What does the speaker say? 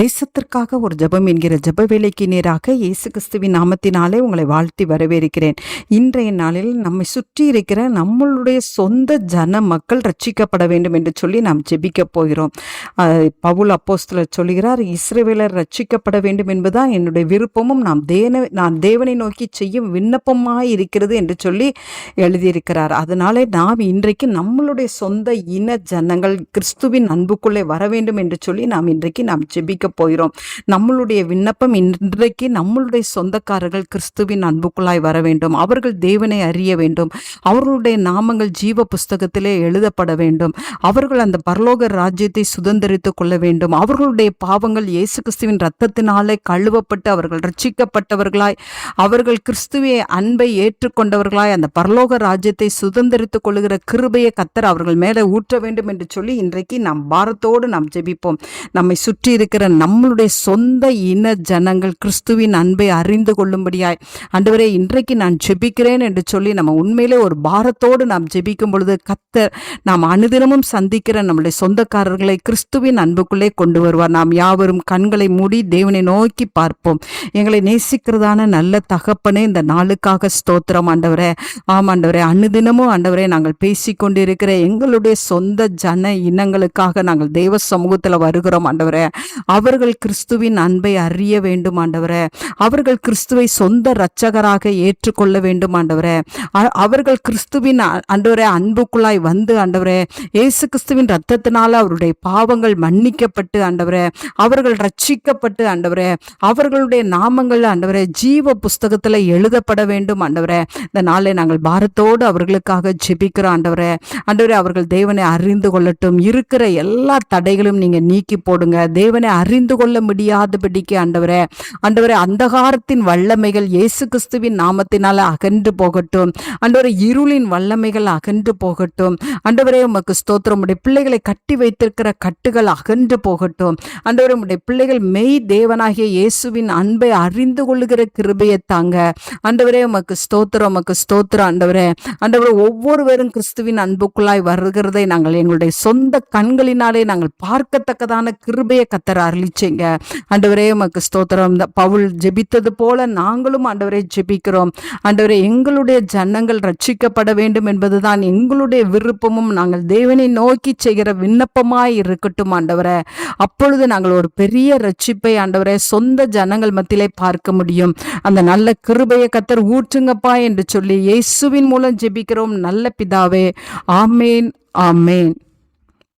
தேசத்திற்காக ஒரு ஜெபம் என்கிற ஜப வேலைக்கு நேராக இயேசு கிறிஸ்துவின் நாமத்தினாலே உங்களை வாழ்த்தி வரவேற்கிறேன். இன்றைய நாளில் நம்மை சுற்றி இருக்கிற நம்மளுடைய சொந்த ஜன மக்கள் ரட்சிக்கப்பட வேண்டும் என்று சொல்லி நாம் ஜெபிக்க போகிறோம். பவுல் அப்போஸ்தலர் சொல்கிறார் இஸ்ரேவேலர் ரட்சிக்கப்பட வேண்டும் என்பதுதான் என்னுடைய விருப்பமும். நாம் தேன நான் தேவனை நோக்கி செய்யும் விண்ணப்பமாக இருக்கிறது என்று சொல்லி எழுதியிருக்கிறார். அதனாலே நாம் இன்றைக்கு நம்மளுடைய சொந்த இன ஜனங்கள் கிறிஸ்துவின் அன்புக்குள்ளே வர வேண்டும் என்று சொல்லி நாம் இன்றைக்கு நாம் ஜெபிக்க போகிறோம். நம்மளுடைய விண்ணப்பம் இன்றைக்கு நம்மளுடைய சொந்தக்காரர்கள் கிறிஸ்துவின் அன்புக்குள்ளாய் வர வேண்டும். அவர்கள் தேவனை அறிய வேண்டும். அவர்களுடைய நாமங்கள் ஜீவ புஸ்தகத்திலே எழுதப்பட வேண்டும். அவர்கள் அந்த பரலோக ராஜ்யத்தை சுதந்திரித்துக் கொள்ள வேண்டும். அவர்களுடைய பாவங்கள் இயேசு கிறிஸ்துவின் ரத்தத்தினாலே கழுவப்பட்டு அவர்கள் ரட்சிக்கப்பட்டவர்களாய் அவர்கள் கிறிஸ்துவிய அன்பை ஏற்றுக்கொண்டவர்களாய் அந்த பரலோக ராஜ்யத்தை சுதந்திரித்துக் கொள்ளுகிற கிருபையை கத்தர் அவர்கள் மேலே ஊற்ற வேண்டும் என்று சொல்லி இன்றைக்கு நாம் பாரத்தோடு நாம் ஜெபிப்போம். நம்மை சுற்றி இருக்கிற நம்மளுடைய சொந்த இன ஜனங்கள் கிறிஸ்துவின் அன்பை அறிந்து கொள்ளும்படியாய். ஆண்டவரே இன்றைக்கு நான் ஜெபிக்கிறேன் என்று சொல்லி நம்ம உண்மையிலே ஒரு பாரத்தோடு நாம் ஜெபிக்கும் பொழுது கத்தர் நாம் அனுதினமும் சந்திக்கிற நம்முடைய சொந்தக்காரர்களை கிறிஸ்துவின் அன்புக்குள்ளே கொண்டு வருவார். நாம் யாவரும் கண்களை மூடி தேவனை நோக்கி பார்ப்போம். எங்களை நேசிக்கிறதான நல்ல தகப்பனே இந்த நாளுக்காக ஸ்தோத்திரம் ஆண்டவரே. ஆம் ஆண்டவரே அனுதினமும் ஆண்டவரே நாங்கள் பேசிக்கொண்டிருக்கிற எங்களுடைய சொந்த ஜன இனங்களுக்காக நாங்கள் தேவ சமூகத்தில் வருகிறோம் ஆண்டவரே. அவர்கள் கிறிஸ்துவின் அன்பை அறிய வேண்டும் ஆண்டவரே. அவர்கள் கிறிஸ்துவை சொந்த இரட்சகராக ஏற்றுக்கொள்ள வேண்டும் ஆண்டவரே. அவர்கள் கிறிஸ்துவின் ஆண்டவரே அன்புக்குள்ளாய் வந்து ஆண்டவரே. இயேசு கிறிஸ்துவின் ரத்தத்தினால அவருடைய பாவங்கள் மன்னிக்கப்பட்டு ஆண்டவரே. அவர்கள் ரட்சிக்கப்பட்டு ஆண்டவரே. அவர்களுடைய நாமங்கள் ஆண்டவரே ஜீவ புஸ்தகத்தில் எழுதப்பட வேண்டும் ஆண்டவரே. இந்த நாளை நாங்கள் பாரத்தோடு அவர்களுக்காக ஜெபிக்கிறோம் ஆண்டவரே. ஆண்டவரே அவர்கள் தேவனை அறிந்து கொள்ளட்டும். இருக்கிற எல்லா தடைகளும் நீங்கள் நீக்கி போடுங்க. தேவனை அறிந்து கொள்ள முடியாதபடிக்கு ஆண்டவரே ஆண்டவரே அந்தகாரத்தின் வல்லமைகள் இயேசு கிறிஸ்துவின் நாமத்தினால அகன்று போகட்டும். ஆண்டவரே இருளின் வல்லமைகள் அகன்று போகட்டும். ஆண்டவரே உமக்கு ஸ்தோத்திரம். உடைய பிள்ளைகளை கட்டி வைத்திருக்கிற கட்டுகள் அகன்று போகட்டும். ஆண்டவரே உடைய பிள்ளைகள் மெய் தேவனாகிய இயேசுவின் அன்பை அறிந்து கொள்ளுகிற கிருபையை தாங்க. ஆண்டவரே உமக்கு ஸ்தோத்திரம். உமக்கு ஸ்தோத்திரம் ஆண்டவரே. ஆண்டவரே ஒவ்வொருவரும் கிறிஸ்துவின் அன்புக்குள்ளாய் வருகிறதை நாங்கள் எங்களுடைய சொந்த கண்களினாலே நாங்கள் பார்க்கத்தக்கதான கிருபையை கத்தரார் அருளிச்சிங்க ஆண்டவரே உமக்கு ஸ்தோத்திரம். இந்த பவுல் ஜெபித்தது போல நாங்களும் ஆண்டவரே ஜெபிக்கிறோம். ஆண்டவரே எங்களுடைய ஜனங்கள் ரட்சிக்கப்பட வேண்டும் என்பதுதான் எங்களுடைய விருப்பமும். நாங்கள் தேவனை நோக்கி செய்கிற விண்ணப்பமாய் இருக்கட்டும் ஆண்டவரே. அப்பொழுது நாங்கள் ஒரு பெரிய ரட்சிப்பை ஆண்டவரே சொந்த ஜனங்கள் மத்தியிலே பார்க்க முடியும். அந்த நல்ல கிருபையை கத்தர் ஊற்றுங்கப்பா என்று சொல்லி இயேசுவின் மூலம் ஜெபிக்கிறோம். நல்ல பிதாவே ஆமேன் ஆமேன்.